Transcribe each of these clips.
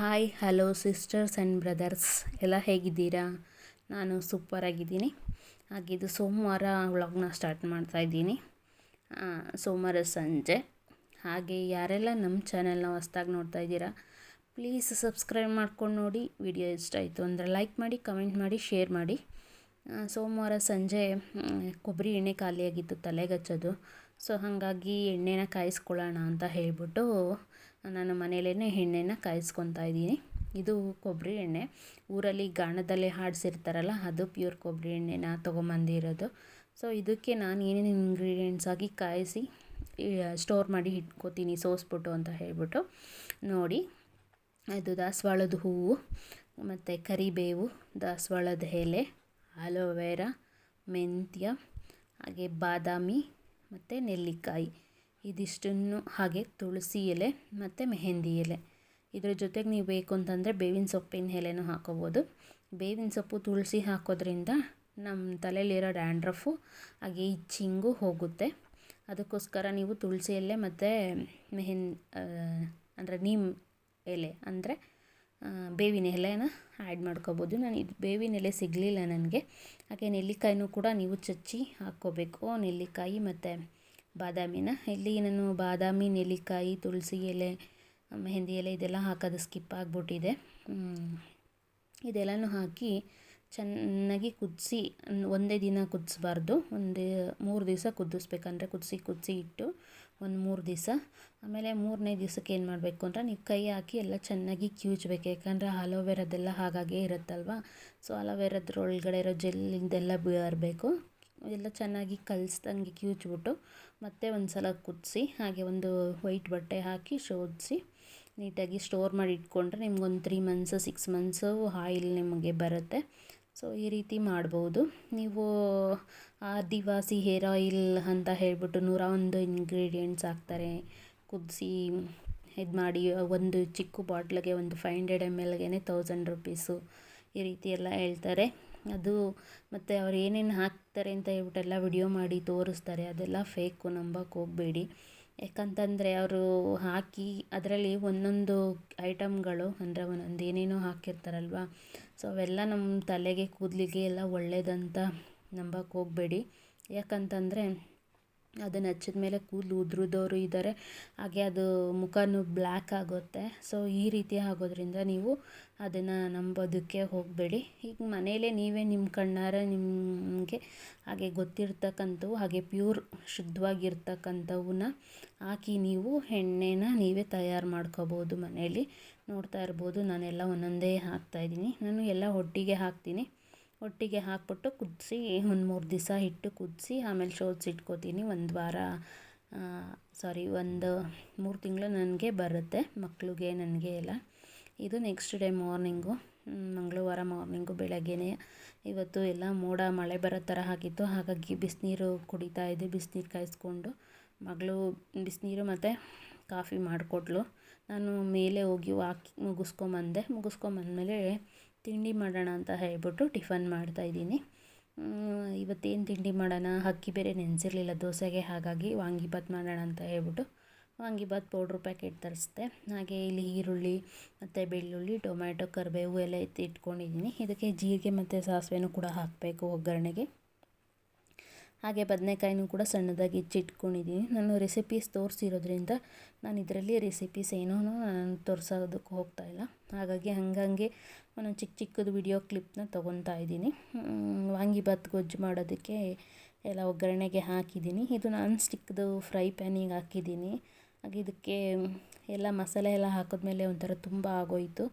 Hi hello sisters and brothers ಎಲ್ಲ ಹೇಗಿದ್ದೀರಾ? ನಾನು ಸೂಪರಾಗಿದ್ದೀನಿ ಹಾಗೆ ಇದು ಸೋಮವಾರ ವ್ಲಾಗ್ನ ಸ್ಟಾರ್ಟ್ ಮಾಡ್ತಾಯಿದ್ದೀನಿ ಸೋಮವಾರ ಸಂಜೆ. ಹಾಗೆ ಯಾರೆಲ್ಲ ನಮ್ಮ ಚಾನೆಲ್ನ ಹೊಸ್ದಾಗಿ ನೋಡ್ತಾ ಇದ್ದೀರಾ ಪ್ಲೀಸ್ ಸಬ್ಸ್ಕ್ರೈಬ್ ಮಾಡ್ಕೊಂಡು ನೋಡಿ. ವಿಡಿಯೋ ಇಷ್ಟ ಆಯಿತು ಅಂದರೆ ಲೈಕ್ ಮಾಡಿ ಕಮೆಂಟ್ ಮಾಡಿ ಶೇರ್ ಮಾಡಿ. ಸೋಮವಾರ ಸಂಜೆ ಕೊಬ್ಬರಿ ಎಣ್ಣೆ ಖಾಲಿಯಾಗಿತ್ತು ತಲೆಗೆ ಹಚ್ಚೋದು ಸೊ ಹಾಗಾಗಿ ಎಣ್ಣೆನ ಕಾಯಿಸ್ಕೊಳ್ಳೋಣ ಅಂತ ಹೇಳಿಬಿಟ್ಟು ನಾನು ಮನೆಯಲ್ಲೇ ಎಣ್ಣೆನ ಕಾಯಿಸ್ಕೊತಾ ಇದ್ದೀನಿ. ಇದು ಕೊಬ್ಬರಿ ಎಣ್ಣೆ. ಊರಲ್ಲಿ ಗಾಣದಲ್ಲಿ ಹಾಡಿಸಿರ್ತಾರಲ್ಲ, ಅದು ಪ್ಯೂರ್ ಕೊಬ್ಬರಿ ಎಣ್ಣೆನ ತೊಗೊಂಬಂದಿರೋದು ಸೊ ಇದಕ್ಕೆ ನಾನು ಏನೇನು ಇಂಗ್ರೀಡಿಯೆಂಟ್ಸ್ ಆಗಿ ಕಾಯಿಸಿ ಸ್ಟೋರ್ ಮಾಡಿ ಇಟ್ಕೋತೀನಿ, ಸೋಸ್ಬಿಟ್ಟು ಅಂತ ಹೇಳ್ಬಿಟ್ಟು. ನೋಡಿ ಅದು ದಾಸವಾಳದ ಹೂವು, ಮತ್ತು ಕರಿಬೇವು, ದಾಸವಾಳದ ಎಲೆ ಅಲೋವೆರಾ ಮೆಂತ್ಯ, ಹಾಗೆ ಬಾದಾಮಿ, ಮತ್ತು ನೆಲ್ಲಿಕಾಯಿ. ಇದಿಷ್ಟನ್ನು ಹಾಗೆ ತುಳಸಿ ಎಲೆ ಮತ್ತು ಮೆಹೆಂದಿ ಎಲೆ. ಇದ್ರ ಜೊತೆಗೆ ನೀವು ಬೇಕು ಅಂತಂದರೆ ಬೇವಿನ ಸೊಪ್ಪಿನ ಎಲೆನೂ ಹಾಕೋಬೋದು. ಬೇವಿನ ಸೊಪ್ಪು ತುಳಸಿ ಹಾಕೋದ್ರಿಂದ ನಮ್ಮ ತಲೆಯಲ್ಲಿರೋ ಡ್ಯಾಂಡ್ರಫು, ಹಾಗೆ ಇಚ್ಚಿಂಗು ಹೋಗುತ್ತೆ. ಅದಕ್ಕೋಸ್ಕರ ನೀವು ತುಳಸಿ ಎಲೆ ಮತ್ತು ಮೆಹೆನ್ ಅಂದರೆ ನೀಮ್ ಎಲೆ ಅಂದರೆ ಬೇವಿನ ಎಲೆನ ಆ್ಯಡ್ ಮಾಡ್ಕೋಬೋದು. ನಾನು ಇದು ಬೇವಿನ ಎಲೆ ಸಿಗಲಿಲ್ಲ ನನಗೆ. ಹಾಗೆ ನೆಲ್ಲಿಕಾಯಿನೂ ಕೂಡ ನೀವು ಚಚ್ಚಿ ಹಾಕ್ಕೋಬೇಕು. ನೆಲ್ಲಿಕಾಯಿ ಮತ್ತು ಬಾದಾಮಿನ. ಇಲ್ಲಿ ನಾನು ಬಾದಾಮಿ, ನೆಲ್ಲಿಕಾಯಿ, ತುಳಸಿ ಎಲೆ, ಮೆಹಂದಿ ಎಲೆ ಇದೆಲ್ಲ ಹಾಕೋದು ಸ್ಕಿಪ್ ಆಗಿಬಿಟ್ಟಿದೆ. ಇದೆಲ್ಲನೂ ಹಾಕಿ ಚೆನ್ನಾಗಿ ಕುದಿಸಿ, ಒಂದೇ ದಿನ ಕುದಿಸ್ಬಾರ್ದು. ಒಂದೇ ಮೂರು ದಿವಸ ಕುದಿಸ್ಬೇಕಂದ್ರೆ ಕುದಿಸಿ ಕುದಿಸಿ ಇಟ್ಟು ಒಂದು ಮೂರು ದಿವಸ. ಆಮೇಲೆ ಮೂರನೇ ದಿವಸಕ್ಕೆ ಏನು ಮಾಡಬೇಕು ಅಂದರೆ ನೀವು ಕೈ ಹಾಕಿ ಎಲ್ಲ ಚೆನ್ನಾಗಿ ಕಿವುಚ್ಬೇಕು ಯಾಕಂದರೆ ಅಲೋವೆರಾದೆಲ್ಲ ಹಾಗಾಗೇ ಇರುತ್ತಲ್ವ? ಸೊ ಅಲೋವೆರಾದ್ರೊಳಗಡೆ ಇರೋ ಜೆಲ್ಲಿಂದೆಲ್ಲ ಬರಬೇಕು ಎಲ್ಲ ಚೆನ್ನಾಗಿ ಕಲಿಸ್ದಂಗೆ ಕಿವುಚ್ಬಿಟ್ಟು ಮತ್ತೆ ಒಂದು ಸಲ ಕುದಿಸಿ, ಹಾಗೆ ಒಂದು ವೈಟ್ ಬಟ್ಟೆ ಹಾಕಿ ಶೋಧಿಸಿ ನೀಟಾಗಿ ಸ್ಟೋರ್ ಮಾಡಿ ಇಟ್ಕೊಂಡ್ರೆ ನಿಮ್ಗೊಂದು three months six months oil ನಿಮಗೆ ಬರುತ್ತೆ. ಸೊ ಈ ರೀತಿ ಮಾಡ್ಬೋದು. ನೀವು ಆದಿವಾಸಿ ಹೇರ್ ಆಯಿಲ್ ಅಂತ ಹೇಳ್ಬಿಟ್ಟು ನೂರ ಒಂದು ಇಂಗ್ರೀಡಿಯೆಂಟ್ಸ್ ಹಾಕ್ತಾರೆ. ಕುದಿಸಿ, ಇದು ಮಾಡಿ, ಒಂದು ಚಿಕ್ಕ ಬಾಟ್ಲಿಗೆ ಒಂದು ಫೈವ್ ಹಂಡ್ರೆಡ್ ಎಂ ಎಲ್ಗೆ ತೌಸಂಡ್ ರುಪೀಸು ಈ ರೀತಿ ಎಲ್ಲ ಹೇಳ್ತಾರೆ. ಅದು ಮತ್ತು ಅವ್ರು ಏನೇನು ಹಾಕ್ತಾರೆ ಅಂತ ಹೇಳ್ಬಿಟ್ಟೆಲ್ಲ ವಿಡಿಯೋ ಮಾಡಿ ತೋರಿಸ್ತಾರೆ, ಅದೆಲ್ಲ ಫೇಕು ನಂಬಕ್ಕೆ ಹೋಗಬೇಡಿ. ಯಾಕಂತಂದರೆ ಅವರು ಹಾಕಿ ಅದರಲ್ಲಿ ಒಂದೊಂದು ಐಟಮ್ಗಳು ಅಂದರೆ ಒಂದೊಂದು ಏನೇನೋ ಹಾಕಿರ್ತಾರಲ್ವ ಸೊ ಅವೆಲ್ಲ ನಮ್ಮ ತಲೆಗೆ, ಕೂದಲಿಗೆ ಎಲ್ಲ ಒಳ್ಳೆಯದಂತ ನಂಬಕ್ಕೆ ಹೋಗಬೇಡಿ. ಯಾಕಂತಂದರೆ ಅದನ್ನು ಹಚ್ಚಿದ ಮೇಲೆ ಕೂದಲು ಉದುರಿದವರು ಇದ್ದಾರೆ ಹಾಗೆ ಅದು ಮುಖನೂ ಬ್ಲ್ಯಾಕ್ ಆಗುತ್ತೆ. ಸೊ ಈ ರೀತಿ ಆಗೋದ್ರಿಂದ ನೀವು ಅದನ್ನು ನಂಬೋದಕ್ಕೆ ಹೋಗಬೇಡಿ. ಈಗ ಮನೆಯಲ್ಲೇ ನೀವೇ ನಿಮ್ಮ ಕಣ್ಣಾರ ನಿಮಗೆ ಹಾಗೆ ಗೊತ್ತಿರ್ತಕ್ಕಂಥವು, ಹಾಗೆ ಪ್ಯೂರ್ ಶುದ್ಧವಾಗಿರ್ತಕ್ಕಂಥವನ್ನ ಹಾಕಿ ನೀವು ಎಣ್ಣೆನ ನೀವೇ ತಯಾರು ಮಾಡ್ಕೋಬೋದು ಮನೆಯಲ್ಲಿ ನೋಡ್ತಾ ಇರ್ಬೋದು, ನಾನೆಲ್ಲ ಒಂದೊಂದೇ ಹಾಕ್ತಾಯಿದ್ದೀನಿ ನಾನು ಎಲ್ಲ ಒಟ್ಟಿಗೆ ಹಾಕ್ತೀನಿ. ಒಟ್ಟಿಗೆ ಹಾಕ್ಬಿಟ್ಟು ಕುದಿಸಿ ಒಂದು ಮೂರು ದಿವಸ ಇಟ್ಟು ಕುದಿಸಿ ಆಮೇಲೆ ಶೋಧಿಸಿ ಇಟ್ಕೋತೀನಿ ಒಂದು ವಾರ ಸಾರಿ ಒಂದು ಮೂರು ತಿಂಗಳು ನನಗೆ ಬರುತ್ತೆ ಮಕ್ಕಳಿಗೆ ನನಗೆ ಎಲ್ಲ. ಇದು ನೆಕ್ಸ್ಟ್ ಡೇ ಮಾರ್ನಿಂಗು ಮಂಗಳವಾರ ಮಾರ್ನಿಂಗು ಬೆಳಗ್ಗೆನೇ. ಇವತ್ತು ಎಲ್ಲ ಮೋಡ, ಮಳೆ ಬರೋ ಥರ ಆಗಿತ್ತು, ಹಾಗಾಗಿ ಬಿಸಿನೀರು ಕುಡಿತಾ ಇದ್ದೆ, ಬಿಸಿನೀರು ಕಾಯಿಸ್ಕೊಂಡು. ಮಗಳು ಬಿಸಿನೀರು ಮತ್ತು ಕಾಫಿ ಮಾಡಿಕೊಟ್ಲು. ನಾನು ಮೇಲೆ ಹೋಗಿ ವಾಕಿ ಮುಗಿಸ್ಕೊಂಬಂದೆ. ಮುಗಿಸ್ಕೊಂಬಂದ್ಮೇಲೆ ತಿಂಡಿ ಮಾಡೋಣ ಅಂತ ಹೇಳ್ಬಿಟ್ಟು ಟಿಫನ್ ಮಾಡ್ತಾಯಿದ್ದೀನಿ ಇವತ್ತೇನು ತಿಂಡಿ ಮಾಡೋಣ? ಅಕ್ಕಿ ಬೇರೆ ನೆನೆಸಿರಲಿಲ್ಲ, ದೋಸೆಗೆ. ಹಾಗಾಗಿ ವಾಂಗಿಬಾತ್ ಮಾಡೋಣ ಅಂತ ಹೇಳ್ಬಿಟ್ಟು ವಾಂಗಿಭಾತ್ ಪೌಡ್ರ್ ಪ್ಯಾಕೆಟ್ ತರಿಸ್ದೆ. ಹಾಗೆ ಇಲ್ಲಿ ಈರುಳ್ಳಿ ಮತ್ತು ಬೆಳ್ಳುಳ್ಳಿ, ಟೊಮ್ಯಾಟೊ, ಕರಿಬೇವು ಎಲ್ಲ ಎತ್ತಿ ಇಟ್ಕೊಂಡಿದ್ದೀನಿ. ಇದಕ್ಕೆ ಜೀರಿಗೆ ಮತ್ತು ಸಾಸಿವೆನೂ ಕೂಡ ಹಾಕಬೇಕು ಒಗ್ಗರಣೆಗೆ. ಹಾಗೆ ಬದನೆಕಾಯಿನೂ ಕೂಡ ಸಣ್ಣದಾಗಿ ಹೆಚ್ಚಿಟ್ಕೊಂಡಿದ್ದೀನಿ ನಾನು ರೆಸಿಪೀಸ್ ತೋರಿಸಿರೋದ್ರಿಂದ ನಾನು ಇದರಲ್ಲಿ ರೆಸಿಪೀಸ್ ಏನೂ ನಾನು ತೋರಿಸೋದಕ್ಕೆ ಹೋಗ್ತಾಯಿಲ್ಲ ಹಾಗಾಗಿ ಹಂಗಂಗೆ ಒಂದೊಂದು ಚಿಕ್ಕ ಚಿಕ್ಕದು ವಿಡಿಯೋ ಕ್ಲಿಪ್ನ ತೊಗೊತಾ ಇದ್ದೀನಿ. ವಾಂಗಿಬಾತ್ ಗೊಜ್ಜು ಮಾಡೋದಕ್ಕೆ ಎಲ್ಲ ಒಗ್ಗರಣೆಗೆ ಹಾಕಿದ್ದೀನಿ. ಇದು ನಾನ್ ಸ್ಟಿಕ್ದು ಫ್ರೈ ಪ್ಯಾನಿಗೆ ಹಾಕಿದ್ದೀನಿ. ಹಾಗೆ ಇದಕ್ಕೆ ಎಲ್ಲ ಮಸಾಲೆ ಎಲ್ಲ ಹಾಕಿದ್ಮೇಲೆ ಒಂಥರ ತುಂಬ ಆಗೋಯಿತು.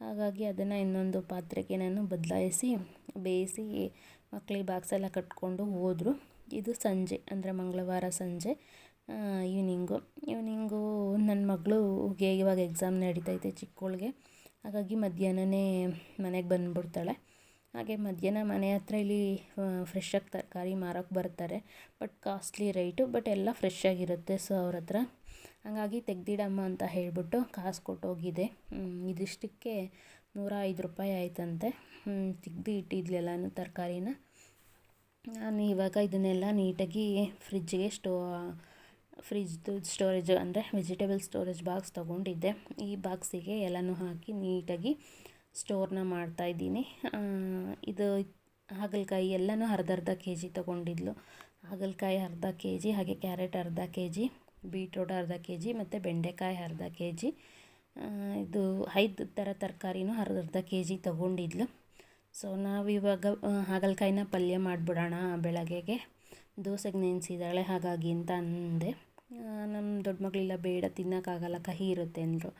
ಹಾಗಾಗಿ ಅದನ್ನು ಇನ್ನೊಂದು ಪಾತ್ರೆಗೆ ನಾನು ಬದಲಾಯಿಸಿ ಬೇಯಿಸಿ ಮಕ್ಕಳಿಗೆ ಬಾಕ್ಸ್ ಎಲ್ಲ ಕಟ್ಕೊಂಡು ಹೋದರು. ಇದು ಸಂಜೆ, ಅಂದರೆ ಮಂಗಳವಾರ ಸಂಜೆ ಈವ್ನಿಂಗು ಈವ್ನಿಂಗು ನನ್ನ ಮಗಳಿಗೆ ಇವಾಗ ಎಕ್ಸಾಮ್ ನಡೀತೈತೆ ಚಿಕ್ಕವಳಿಗೆ ಹಾಗಾಗಿ ಮಧ್ಯಾಹ್ನವೇ ಮನೆಗೆ ಬಂದುಬಿಡ್ತಾಳೆ. ಹಾಗೆ ಮಧ್ಯಾಹ್ನ ಮನೆ ಹತ್ರ ಇಲ್ಲಿ ಫ್ರೆಶ್ಶಾಗಿ ತರಕಾರಿ ಮಾರೋಕ್ಕೆ ಬರ್ತಾರೆ. ಬಟ್ ಕಾಸ್ಟ್ಲಿ ರೇಟು ಬಟ್ ಎಲ್ಲ ಫ್ರೆಶ್ ಆಗಿರುತ್ತೆ ಸೊ ಅವ್ರ ಹತ್ರ. ಹಾಗಾಗಿ ತೆಗ್ದಿಡಮ್ಮ ಅಂತ ಹೇಳಿಬಿಟ್ಟು ಕಾಸು ಕೊಟ್ಟೋಗಿದೆ. ಇದಿಷ್ಟಕ್ಕೆ ನೂರ ಐದು ರೂಪಾಯಿ ಆಯ್ತಂತೆ. ತೆಗ್ದು ಇಟ್ಟಿದ್ಲೆಲ್ಲನೂ ತರಕಾರಿನ. ನಾನು ಇವಾಗ ಇದನ್ನೆಲ್ಲ ನೀಟಾಗಿ ಫ್ರಿಜ್ಜಿಗೆ ಸ್ಟೋ ಫ್ರಿಜ್ದು ಸ್ಟೋರೇಜ್ ಅಂದರೆ ವೆಜಿಟೇಬಲ್ ಸ್ಟೋರೇಜ್ ಬಾಕ್ಸ್ ತೊಗೊಂಡಿದ್ದೆ. ಈ ಬಾಕ್ಸಿಗೆ ಎಲ್ಲನೂ ಹಾಕಿ ನೀಟಾಗಿ ಸ್ಟೋರ್ನ ಮಾಡ್ತಾಯಿದ್ದೀನಿ ಇದು ಹಾಗಲಕಾಯಿ ಎಲ್ಲನೂ ಅರ್ಧ ಅರ್ಧ ಕೆ ಜಿ ತೊಗೊಂಡಿದ್ಲು. ಹಾಗಲಕಾಯಿ ಅರ್ಧ ಕೆ ಜಿ ಹಾಗೆ ಕ್ಯಾರೆಟ್ ಅರ್ಧ ಕೆ ಜಿ ಬೀಟ್ರೋಟ್ ಅರ್ಧ ಕೆ ಜಿ ಮತ್ತು ಬೆಂಡೆಕಾಯಿ ಅರ್ಧ ಕೆ ಜಿ ಇದು ಐದು ಥರ ತರಕಾರಿನೂ ಅರ್ಧ ಅರ್ಧ ಕೆ ಜಿ ತೊಗೊಂಡಿದ್ಲು. ಸೊ ನಾವಿವಾಗ ಹಾಗಲಕಾಯಿನ ಪಲ್ಯ ಮಾಡಿಬಿಡೋಣ ಬೆಳಗ್ಗೆಗೆ. ದೋಸೆಗೆ ನೆನೆಸಿದ್ದಾಳೆ ಹಾಗಾಗಿ ಅಂತ ಅಂದೆ. ನಮ್ಮ ದೊಡ್ಡ ಮಗಳಿಲ್ಲ ಬೇಡ, ತಿನ್ನೋಕ್ಕಾಗಲ್ಲ, ಕಹಿ ಇರುತ್ತೆ ಅಂದರು.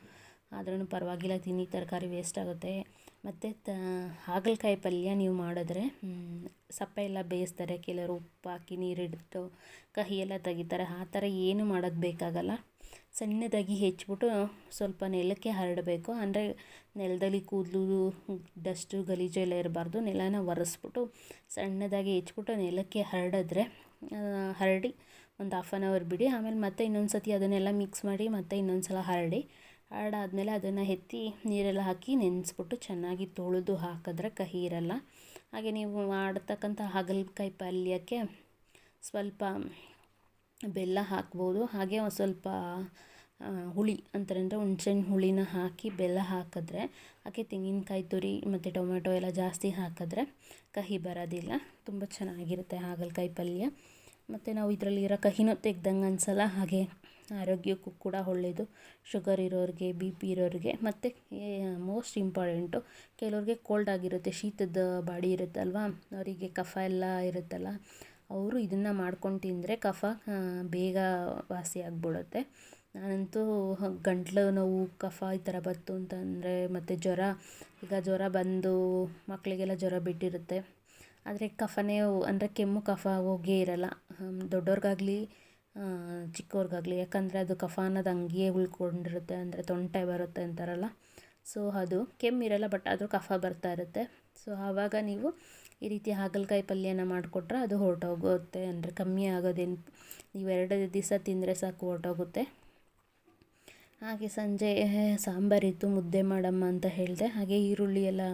ಆದ್ರೂ ಪರವಾಗಿಲ್ಲ, ತಿನ್ನಿ, ತರಕಾರಿ ವೇಸ್ಟ್ ಆಗುತ್ತೆ. ಮತ್ತು ತ, ಹಾಗಲಕಾಯಿ ಪಲ್ಯ ನೀವು ಮಾಡಿದ್ರೆ ಸಪ್ಪೆ ಎಲ್ಲ ಬೇಯಿಸ್ತಾರೆ. ಕೆಲವರು ಉಪ್ಪು ಹಾಕಿ ನೀರಿಟ್ಟು ಕಹಿ ಎಲ್ಲ ತೆಗಿತಾರೆ. ಆ ಥರ ಏನು ಮಾಡೋದು ಬೇಕಾಗಲ್ಲ. ಸಣ್ಣದಾಗಿ ಹೆಚ್ಚಿಬಿಟ್ಟು ಸ್ವಲ್ಪ ನೆಲಕ್ಕೆ ಹರಡಬೇಕು. ಅಂದರೆ ನೆಲದಲ್ಲಿ ಕೂದಲು, ಡಸ್ಟು, ಗಲೀಜು ಎಲ್ಲ ಇರಬಾರ್ದು. ನೆಲನ ಒರೆಸ್ಬಿಟ್ಟು ಸಣ್ಣದಾಗಿ ಹೆಚ್ಚಿಬಿಟ್ಟು ನೆಲಕ್ಕೆ ಹರಡಿದ್ರೆ ಹರಡಿ ಒಂದು ಹಾಫ್ ಆನ್ ಅವರ್ ಬಿಡಿ. ಆಮೇಲೆ ಮತ್ತೆ ಇನ್ನೊಂದು ಸತಿ ಅದನ್ನೆಲ್ಲ ಮಿಕ್ಸ್ ಮಾಡಿ ಮತ್ತೆ ಇನ್ನೊಂದು ಸಲ ಹರಡಿ. ಹರಡಾದ್ಮೇಲೆ ಅದನ್ನು ಎತ್ತಿ ನೀರೆಲ್ಲ ಹಾಕಿ ನೆನೆಸ್ಬಿಟ್ಟು ಚೆನ್ನಾಗಿ ತೊಳೆದು ಹಾಕಿದ್ರೆ ಕಹಿ ಇರಲ್ಲ. ಹಾಗೆ ನೀವು ಮಾಡ್ತಕ್ಕಂಥ ಹಾಗಲಕಾಯಿ ಪಲ್ಯಕ್ಕೆ ಸ್ವಲ್ಪ ಬೆಲ್ಲ ಹಾಕ್ಬೋದು. ಹಾಗೆ ಒಂದು ಸ್ವಲ್ಪ ಹುಳಿ ಅಂತಾರೆ ಅಂದರೆ ಹುಣ್ಸೆಹಣ್ಣು ಹುಳಿನ ಹಾಕಿ ಬೆಲ್ಲ ಹಾಕಿದ್ರೆ, ಹಾಗೆ ತೆಂಗಿನಕಾಯಿ ತುರಿ ಮತ್ತು ಟೊಮೆಟೊ ಎಲ್ಲ ಜಾಸ್ತಿ ಹಾಕಿದ್ರೆ ಕಹಿ ಬರೋದಿಲ್ಲ. ತುಂಬ ಚೆನ್ನಾಗಿರುತ್ತೆ ಹಾಗಲಕಾಯಿ ಪಲ್ಯ. ಮತ್ತು ನಾವು ಇದರಲ್ಲಿರೋ ಕಹಿನೂ ತೆಗ್ದಂಗೆ ಅನಿಸಲ್ಲ, ಹಾಗೆ ಆರೋಗ್ಯಕ್ಕೂ ಕೂಡ ಒಳ್ಳೆಯದು ಶುಗರ್ ಇರೋರಿಗೆ, ಬಿ ಪಿ ಇರೋರಿಗೆ, ಮತ್ತು ಮೋಸ್ಟ್ ಇಂಪಾರ್ಟೆಂಟು, ಕೆಲವ್ರಿಗೆ ಕೋಲ್ಡ್ ಆಗಿರುತ್ತೆ, ಶೀತದ ಬಾಡಿ ಇರುತ್ತಲ್ವ, ಅವರಿಗೆ ಕಫ ಎಲ್ಲ ಇರುತ್ತಲ್ಲ ಅವರು ಇದನ್ನು ಮಾಡ್ಕೊಂಡು ತಿಂದರೆ ಕಫ ಬೇಗ ವಾಸಿ ಆಗಿಬಿಡುತ್ತೆ. ನಾನಂತೂ ಗಂಟಲು ನೋವು, ಕಫ ಈ ಥರ ಬಂತು ಅಂತಂದರೆ ಮತ್ತು ಜ್ವರ, ಈಗ ಜ್ವರ ಬಂದು ಮಕ್ಕಳಿಗೆಲ್ಲ ಜ್ವರ ಬಿಟ್ಟಿರುತ್ತೆ. ಆದರೆ ಕಫನೇ ಅಂದರೆ ಕೆಮ್ಮು ಕಫ ಹೋಗೇ ಇರಲ್ಲ. ದೊಡ್ಡವ್ರಿಗಾಗಲಿ ಚಿಕ್ಕವ್ರಿಗಾಗಲಿ ಯಾಕಂದರೆ ಅದು ಕಫ ಅನ್ನೋದು ಹಂಗೆಯೇ ಉಳ್ಕೊಂಡಿರುತ್ತೆ, ಅಂದರೆ ತೊಂಟೆ ಬರುತ್ತೆ ಅಂತಾರಲ್ಲ. ಸೊ ಅದು ಕೆಮ್ಮಿರಲ್ಲ ಬಟ್ ಆದರೂ ಕಫ ಬರ್ತಾ ಇರುತ್ತೆ. ಸೊ ಆವಾಗ ನೀವು ಈ ರೀತಿ ಹಾಗಲಕಾಯಿ ಪಲ್ಯನ ಮಾಡಿಕೊಟ್ರೆ ಅದು ಹೊರಟೋಗುತ್ತೆ ಅಂದರೆ ಕಮ್ಮಿ ಆಗೋದೇನು ನೀವು ಎರಡು ದಿವಸ ತಿಂದರೆ ಸಾಕು ಹೊರಟೋಗುತ್ತೆ. ಹಾಗೆ ಸಂಜೆ ಸಾಂಬಾರಿತ್ತು ಮುದ್ದೆ ಮಾಡಮ್ಮ ಅಂತ ಹೇಳಿದೆ. ಹಾಗೆ ಈರುಳ್ಳಿ ಎಲ್ಲ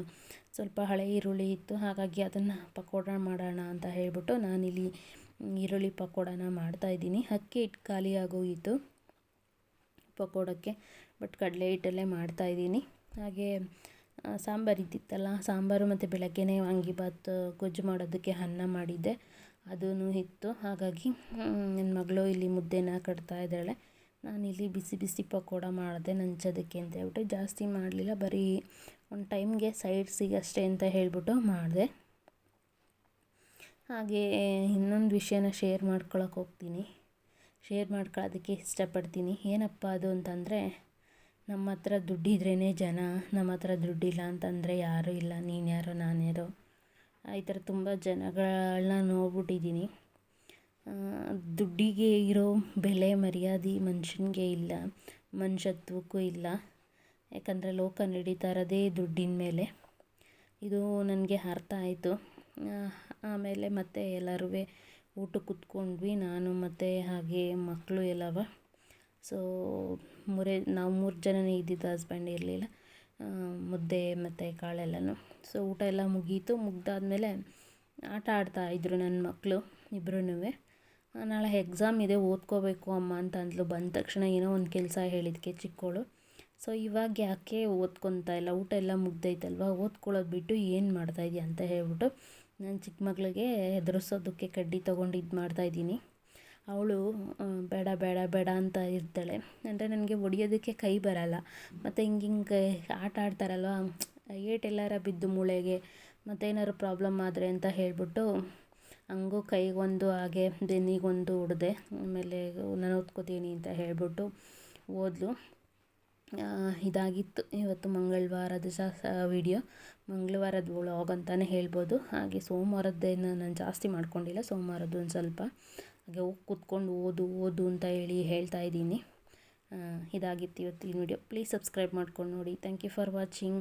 ಸ್ವಲ್ಪ ಹಳೆ ಈರುಳ್ಳಿ ಇತ್ತು. ಹಾಗಾಗಿ ಅದನ್ನು ಪಕೋಡ ಮಾಡೋಣ ಅಂತ ಹೇಳಿಬಿಟ್ಟು ನಾನಿಲ್ಲಿ ಈರುಳ್ಳಿ ಪಕೋಡನ ಮಾಡ್ತಾಯಿದ್ದೀನಿ ಅಕ್ಕಿ ಹಿಟ್ಟು ಖಾಲಿ ಆಗೋಗಿತ್ತು ಪಕೋಡಕ್ಕೆ, ಬಟ್ ಕಡಲೆ ಹಿಟ್ಟಲ್ಲೇ ಮಾಡ್ತಾಯಿದ್ದೀನಿ ಹಾಗೆ ಸಾಂಬಾರು ಇದ್ದಿತ್ತಲ್ಲ, ಸಾಂಬಾರು ಮತ್ತು ಬೆಳಗ್ಗೆನೇ ವಾಂಗಿಬಾತ್ ಗೊಜ್ಜು ಮಾಡೋದಕ್ಕೆ ಅನ್ನ ಮಾಡಿದ್ದೆ. ಅದೂ ಇತ್ತು. ಹಾಗಾಗಿ ನನ್ನ ಮಗಳು ಇಲ್ಲಿ ಮುದ್ದೆನ ಕಟ್ತಾ ಇದ್ದಾಳೆ. ನಾನಿಲ್ಲಿ ಬಿಸಿ ಬಿಸಿ ಪಕೋಡ ಮಾಡಿದೆ, ನಂಚೋದಕ್ಕೆ ಅಂತ ಹೇಳ್ಬಿಟ್ಟು. ಜಾಸ್ತಿ ಮಾಡಲಿಲ್ಲ, ಬರೀ ಒಂದು ಟೈಮ್ಗೆ ಸೈಡ್ಸಿಗೆ ಅಷ್ಟೇ ಅಂತ ಹೇಳಿಬಿಟ್ಟು ಮಾಡಿದೆ. ಹಾಗೆ, ಇನ್ನೊಂದು ವಿಷಯನ ಶೇರ್ ಮಾಡ್ಕೊಳಕ್ಕೆ ಹೋಗ್ತೀನಿ. ಶೇರ್ ಮಾಡ್ಕೊಳ್ಳೋದಕ್ಕೆ ಇಷ್ಟಪಡ್ತೀನಿ. ಏನಪ್ಪ ಅದು ಅಂತಂದರೆ ನಮ್ಮ ಹತ್ರ ದುಡ್ಡಿದ್ರೇ ಜನ, ನಮ್ಮ ಹತ್ರ ದುಡ್ಡಿಲ್ಲ ಅಂತಂದರೆ ಯಾರೂ ಇಲ್ಲ, ನೀನು ಯಾರೋ, ನಾನು ಈ ಥರ ತುಂಬ ಜನಗಳನ್ನ ನೋಡ್ಬಿಟ್ಟಿದ್ದೀನಿ. ದುಡ್ಡಿಗೆ ಇರೋ ಬೆಲೆ ಮರ್ಯಾದೆ ಮನುಷ್ಯನಿಗೆ ಇಲ್ಲ, ಮನುಷ್ಯತ್ವಕ್ಕೂ ಇಲ್ಲ. ಯಾಕಂದರೆ ಲೋಕ ನಡೀತಾ ಇರೋದೇ ದುಡ್ಡಿನ ಮೇಲೆ. ಇದು ನನಗೆ ಅರ್ಥ ಆಯಿತು. ಆಮೇಲೆ ಮತ್ತೆ ಎಲ್ಲರೂ ಊಟಕ್ಕೆ ಕೂತ್ಕೊಂಡ್ವಿ. ನಾನು ಮತ್ತು ಹಾಗೆ ಮಕ್ಕಳು ಎಲ್ಲವ. ಸೊ ಮೂರೇ, ನಾವು ಮೂರು ಜನನೇ ಇದ್ದಿದ್ದು ಹಸ್ಬೆಂಡ್ ಇರಲಿಲ್ಲ. ಮುದ್ದೆ ಮತ್ತು ಕಾಳೆಲ್ಲನೂ. ಸೊ ಊಟ ಎಲ್ಲ ಮುಗೀತು. ಮುಗ್ದಾದಮೇಲೆ ಆಟ ಆಡ್ತಾ ಇದ್ದರು ನನ್ನ ಮಕ್ಕಳು ಇಬ್ರೂ ನಾಳೆ ಎಕ್ಸಾಮ್ ಇದೆ, ಓದ್ಕೋಬೇಕು ಅಮ್ಮ ಅಂತ ಅಂದ್ಲು. ಬಂದ ತಕ್ಷಣ ಏನೋ ಒಂದು ಕೆಲಸ ಹೇಳಿದ್ಕೆ ಚಿಕ್ಕವಳು ಸೊ ಇವಾಗ ಯಾಕೆ ಓದ್ಕೊತಾ ಇಲ್ಲ? ಊಟ ಎಲ್ಲ ಮುಗ್ದೈತಲ್ವ? ಓದ್ಕೊಳ್ಳೋದು ಬಿಟ್ಟು ಏನು ಮಾಡ್ತಾಯಿದ್ಯಾ ಅಂತ ಹೇಳ್ಬಿಟ್ಟು ನಾನು ಚಿಕ್ಕ ಮಗಳಿಗೆ ಹೆದರಿಸೋದಕ್ಕೆ ಕಡ್ಡಿ ತೊಗೊಂಡು ಇದು ಮಾಡ್ತಾಯಿದ್ದೀನಿ ಅವಳು ಬೇಡ ಬೇಡ ಬೇಡ ಅಂತ ಇರ್ತಾಳೆ. ಅಂದರೆ ನನಗೆ ಹೊಡಿಯೋದಕ್ಕೆ ಕೈ ಬರಲ್ಲ. ಮತ್ತು ಹಿಂಗೆ ಹಿಂಗೆ ಆಟ ಆಡ್ತಾರಲ್ವ ಏಟೆಲ್ಲಾರ ಬಿದ್ದು ಮೂಳೆಗೆ ಮತ್ತೇನಾದ್ರು ಪ್ರಾಬ್ಲಮ್ ಆದರೆ ಅಂತ ಹೇಳಿಬಿಟ್ಟು ಹಂಗೂ ಕೈಗೊಂದು, ಹಾಗೆ ಬೆನ್ನಿಗೊಂದು ಹೊಡೆದೆ, ಆಮೇಲೆ ನಾನು ಓದ್ಕೋತೀನಿ ಅಂತ ಹೇಳಿಬಿಟ್ಟು ಓದ್ಲು ಇದಾಗಿತ್ತು ಇವತ್ತು ಮಂಗಳವಾರದ ಸಹ ವಿಡಿಯೋ ಮಂಗಳವಾರದ ವ್ಲಾಗ್ ಹೇಳ್ಬೋದು. ಹಾಗೆ ಸೋಮವಾರದ್ದೇನು ನಾನು ಜಾಸ್ತಿ ಮಾಡ್ಕೊಂಡಿಲ್ಲ. ಸೋಮವಾರದ್ದು ಒಂದು ಸ್ವಲ್ಪ ಹಾಗೆ ಹೋಗಿ ಕೂತ್ಕೊಂಡು ಓದು ಓದು ಅಂತ ಹೇಳಿ ಹೇಳ್ತಾ ಇದ್ದೀನಿ. ಇದಾಗಿತ್ತು ಇವತ್ತಿನ ವಿಡಿಯೋ ಪ್ಲೀಸ್ ಸಬ್ಸ್ಕ್ರೈಬ್ ಮಾಡ್ಕೊಂಡು ನೋಡಿ. Thank you for watching